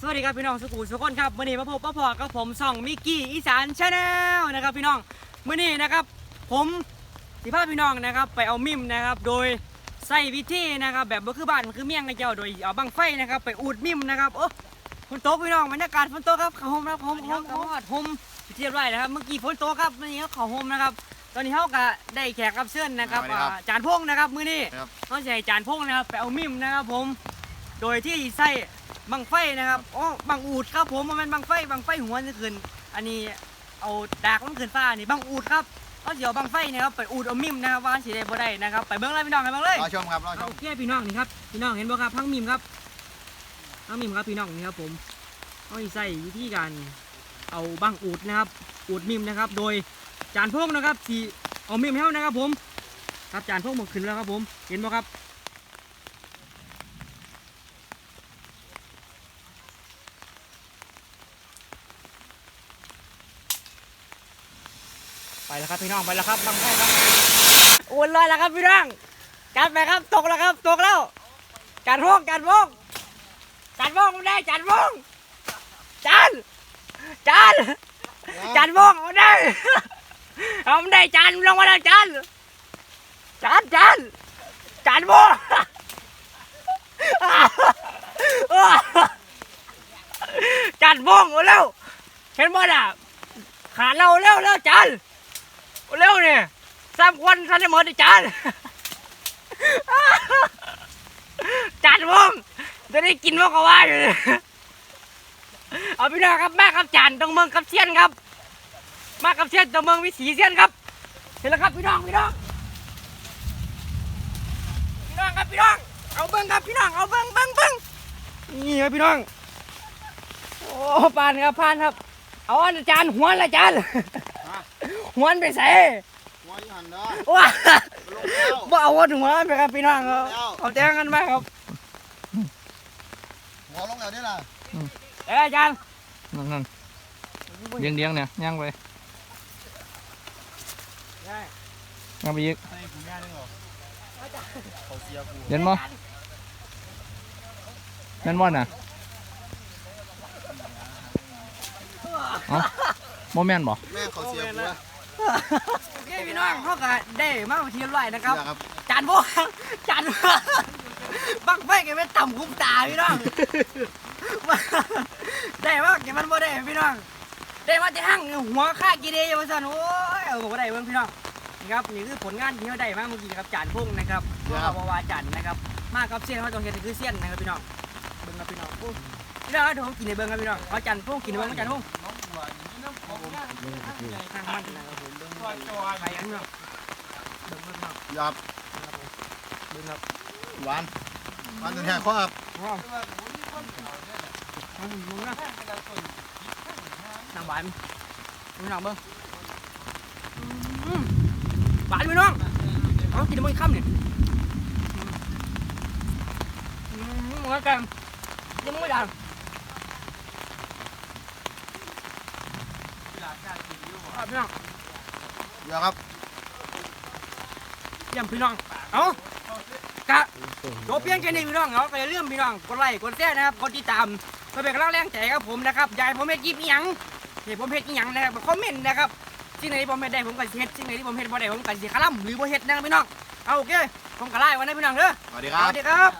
สวัสดีครับพี่น้องสุขุมสุขคนครับวันนี้มาพบป้าพอกับผมส่องมิกกี้อีสานชาแนลนะครับพี่น้องมื่อนี้นะครับ ผมสิพาพี่น้องนะครับไปเอามิมนะครับ โดยใส่วิธีนะครับ แบบบ่คือบ้านคือเมี่ยงนะเจ้าโดยเอาบังไฟนะครับ ไปอูดมิมนะครับโอ้ฝนตกพี่น้องบรรยากาศฝนตกครับเขาโฮมครับโฮมโฮมโฮมโฮมเทียบไรนะครับเมื่อกี้ฝนตกครับวันนี้เขาเขาโฮมนะครับตอนนี้เขาก็ได้แขกรับเชิญนะครับสวัสดีครับอ่าจานพงนะครับมื้อนี้ครับเขาจะให้จานพงนะครับไปเอามิมนะครับผม โดยที่ใส่บังไฟนะครับอ๋อบังอูดครับผมมันเป็นบังไฟบังไฟหัวนี่ขึ้น อันนี้เอาดากมันขึ้นฟ้านี่บังอูดครับเขาเดี๋ยวบังไฟนะครับไปอูดเอามิมนะครับว่าสิได้บ่ได้นะครับไปเบิ่งเลยพี่น้องไปเบิ่งเลยรอชมครับรอชโอมเคพี่น้องนี่ครับพี่น้องเห็นบ่ครับพังมิมครับพังมิมครับพี่น้องนี่ครับผมเขาสิใส่วิธีการเอาบังอูดนะครับอูดมิมนะครับ โดยจานพงนะครับที่เอามิมให้เรานะครับผมครับจานพงมันขึ้นแล้วครับผมเห็นบ่ครับ ไปแล้วครับพี่น้องไปแล้วครับบังไฟครับโอ้ยลอยแล้วครับพี่น้องจัดไปครับตกแล้วครับตกแล้วจัดพงจัดพงจัดพงไม่ได้จัดพงจันจันจัดพงไม่ได้เอาไม่ได้จันลงมาแล้วจันจันจันจันพงจันพงเอาเร็วเห็นบ่น่ะขาเราเร็วเร็วจาน เร็วเนี่ยสามคนท่านได้หมดดิจานจานวงจะได้กินว่าก็ว่าอยู่เอาพี่น้องครับแม่ครับจานต้องเมืองกับเซียนครับ มากับเซียนต้องเมืองวิถีเซียนครับ เห็นแล้วครับพี่น้องพี่น้องพี่น้องครับพี่น้อง เอาเบิ้งครับพี่น้องเอาเบิ้งเบิ้งเบิ้งนี่ครับพี่น้องโอ้ปานครับพานครับ เอาอาจารย์หัวละอาจารย์ หัวมันไปใส่หัวอยันเด้อว้าลงแล้ว บ่เอาหัวหัวไปครับพี่น้องเอาแล้วเอาแจ้งกันมาครับหัวลงแล้วนี่ล่ะเอ้ยอาจารย์นั่นนั่นเลี้ยงเลี้ยงๆเนี่ยย่างไปย่างไปยิกให้ผมย่าได้หรอเขาเสียกูเห็นบ่แม่นบ่น่ะเอ้าบ่แม่นบ่แม่เขาเสียกูอะ โอเคพี่น้องเขาก็ได้มาเทียมไรนะครับเสียครับจานบ่จานบังไฟแกไม่ต่ำคุ้มตาพี่น้อง ได้ว่าแกมันบ่ได้พี่น้อง ได้มาที่ห้างหัวค่ากีเดียวสั่นโอ้ยเอาบ่ได้เบิ่งพี่น้องนี่ครับนี่คือผลงานที่เขาได้มาเมื่อกี้ครับจานพุ่งนะครับพวกเราวาจันนะครับมากับเสี้ยนเขาต้องเห็นคือเสี้ยนนะครับพี่น้องเบิ่งครับพี่น้องโอ้พี่น้องเดี๋ยวผมกินในเบิ่งครับพี่น้องเขาจันพุ่งกินในเบิ่งเขาจันพุ่ง ข้าบบิน้องเบิ่งเบิ่งครับหยับเบิ่งครับหวานหวานถึงแค่ข้อครับว้าวเอามึงนะน้ำหวานพี่น้องเบิ่งอืมหวานพี่น้องเอากินในเบิ่งค่ำเนี่ยมมึงก็แกมยังไม่ดัง ครับพี่น้องหยับครับเยี่ยมพี่น้อง เอากะโจบเพียงแค่นี้พี่น้องเอาก็อย่าลืมพี่น้อง กดไลค์กดแชร์นะครับ กดติดตามเพื่อเป็นกำลังแรงใจกับผมนะครับอยากให้ผมเฮ็ดคลิปอีหยังให้ผมเฮ็ดอีหยังนะครับคอมเมนต์นะครับสิ่งไหนที่ผมเฮ็ดได้ผมก็สิเฮ็ดสิ่งไหนที่ผมเฮ็ดบ่ได้ผมก็สิคลั่มหรือบ่เฮ็ดนะครับพี่น้อง เอาโอเค ผมก็ไล่ไว้นะพี่น้องเด้อ สวัสดีสครับวัสดีครับ